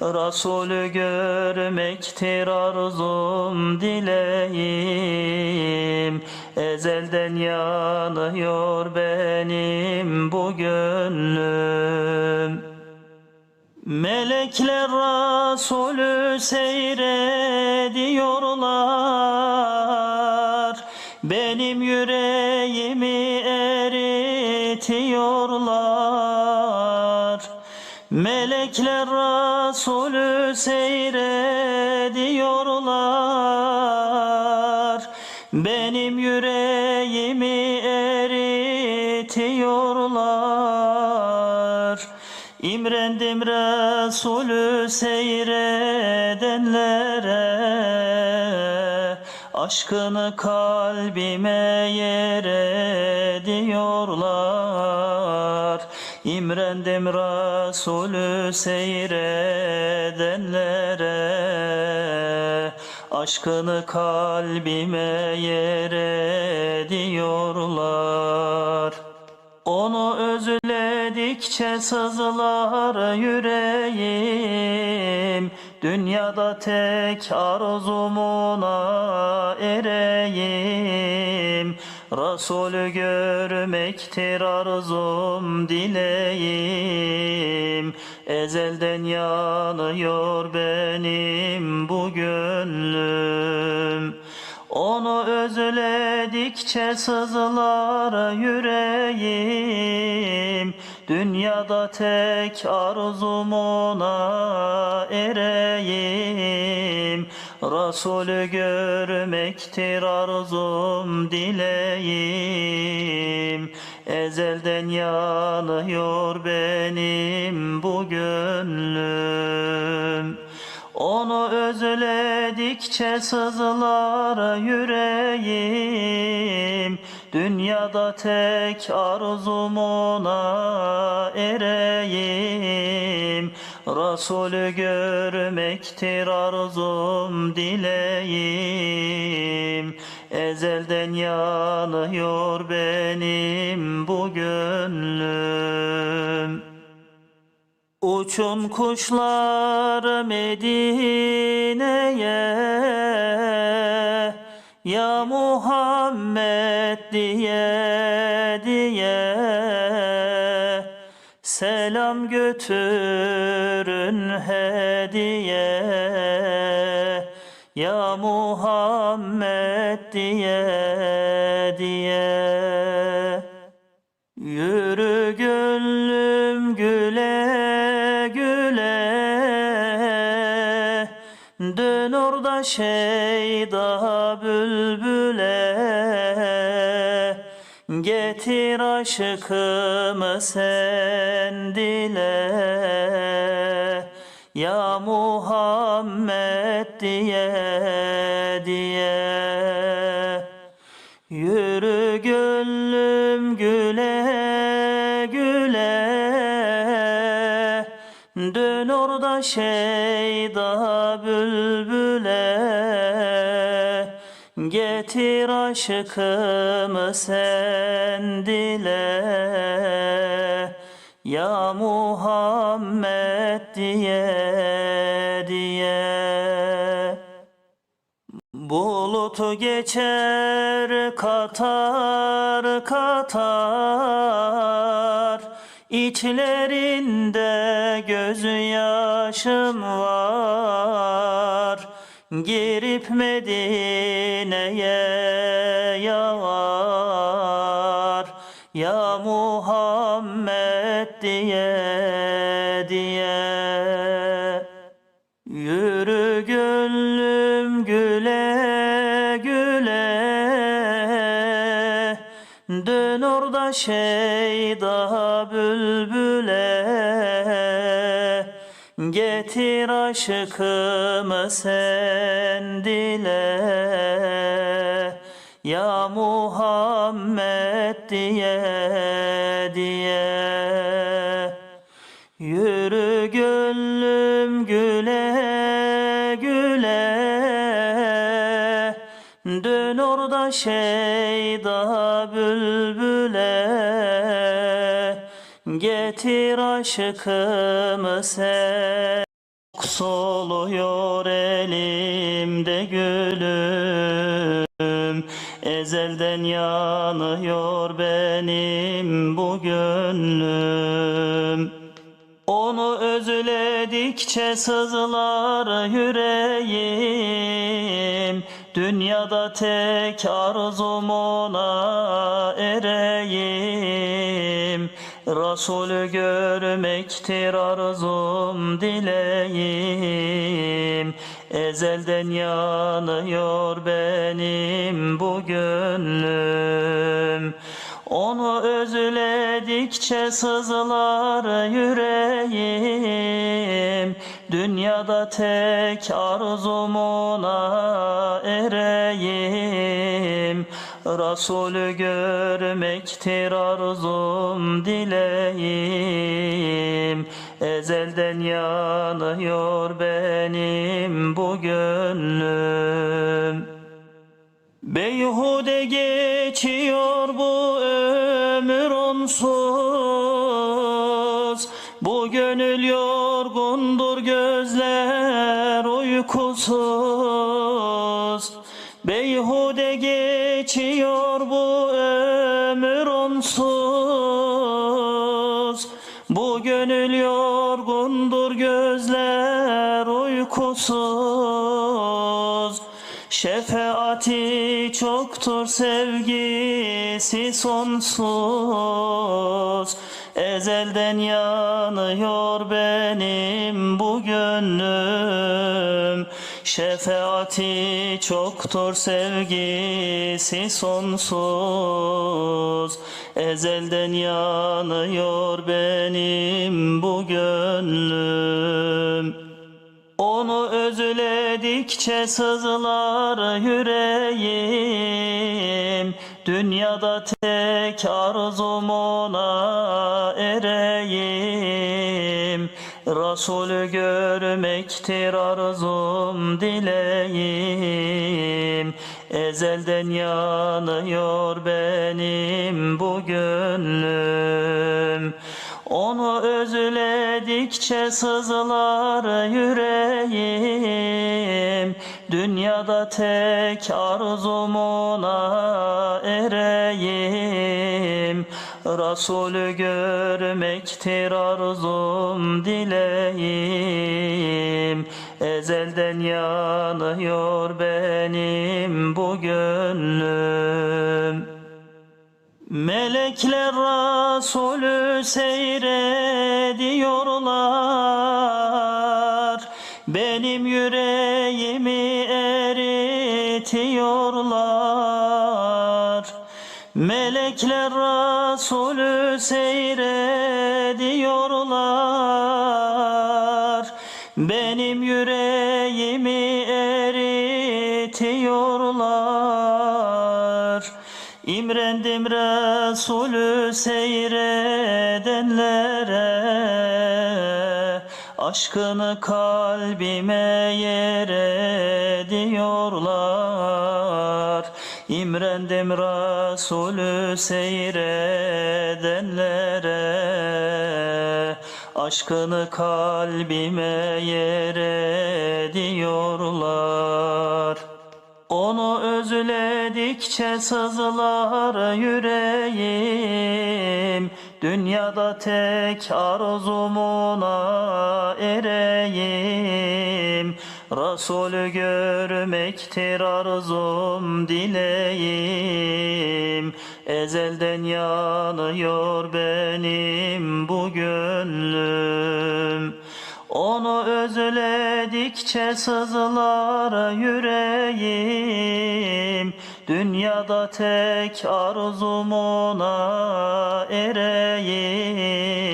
Resulü görmektir arzum dileğim. Ezelden yanıyor benim bu gönlüm. Melekler Resulü seyrediyorlar seyrediyorlar. Benim yüreğimi eritiyorlar. İmrendim Resulü seyredenlere Aşkını kalbime yer ediyorlar İmrendim Resulü seyredenlere. Aşkını kalbime yer ediyorlar onu özledikçe sızlar yüreğim Dünyada tek arzumuna ereyim. Resulü görmektir arzum dileğim Ezelden yanıyor benim bu gönlüm. Onu özledikçe sızlar yüreğim Dünyada tek arzum ona ereyim. Resulü görmektir arzum dileğim Ezelden yanıyor benim bu gönlüm. Onu özledikçe sızlar yüreğim Dünyada tek arzum ona ereyim. Resulü görmektir arzum dileğim Ezelden yanıyor benim bu gönlüm. Uçun kuşlar Medine'ye Ya Muhammed diye diye Selam götürün hediye Ya Muhammed diye diye Yürü gönlüm güle güle. Dön orada şeyda Getir aşkımı sen dile. Ya Muhammed diye diye. Yürü gönlüm güle güle. Dön orada şeyda bülbüle Getir aşkımı sen dile. Ya Muhammed diye diye. Bulutu geçer katar katar. İçlerinde gözyaşım var Girip Medine'ye yağar Ya Muhammed diye diye. Yürü gönlüm güle güle Dön orada şeyda bülbüle Getir aşkımı sen dile. Ya Muhammed diye diye. Yürü gönlüm güle güle. Dön orada şeyda bülbüle Getir aşkımı sen. Soluyor elimde gülüm. Ezelden yanıyor benim bu gönlüm. Onu özledikçe sızlar yüreğim. Dünyada tek arzum ona ereyim Resulü görmektir arzum dileğim. Ezelden yanıyor benim bu gönlüm. Onu özledikçe sızlar yüreğim. Dünyada tek arzum ona ereyim Resulü görmektir arzum dileğim. Ezelden yanıyor benim bu gönlüm. Beyhude geçiyor bu ömür onsuz. Bu gönül yorgundur gözler uykusuz. Beyhude geçiyor bu ömür onsuz. Bu gönül yorgundur gözler uykusuz. Şefaati çoktur sevgisi sonsuz. Ezelden yanıyor benim bu gönlüm Şefaati çoktur sevgisi sonsuz. Ezelden yanıyor benim bu gönlüm. Onu özledikçe sızlar yüreğim. Dünyada tek arzum ona Resulü görmektir arzum dileğim. Ezelden yanıyor benim bu gönlüm. Onu özledikçe sızlar yüreğim. Dünyada tek arzum ona ereyim Resulü görmektir arzum dileğim. Ezelden yanıyor benim bu gönlüm. Melekler Resulü seyrediyorlar seyrediyorlar. Benim yüreğimi eritiyorlar. İmrendim Resulü seyredenlere Aşkını kalbime yer ediyorlar İmrendim Resulü seyredenlere Aşkını kalbime yer ediyorlar. Onu özledikçe sızlar yüreğim. Dünyada tek arzum ona ereyim Resulü görmektir arzum dileğim. Ezelden yanıyor benim bu gönlüm. Onu özledikçe sızlar yüreğim. Dünyada tek arzum ona ereyim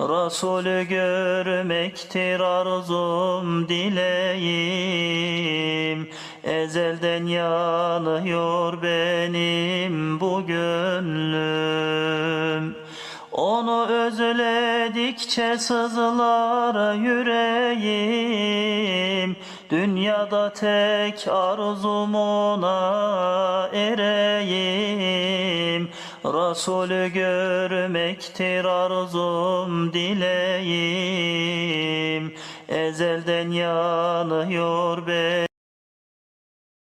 Resulü görmektir arzum dileğim. Ezelden yanıyor benim bu gönlüm. Onu özledikçe sızlar yüreğim. Dünyada tek arzum ona ereyim Resulü görmektir arzum dileğim. Ezelden yanıyor benim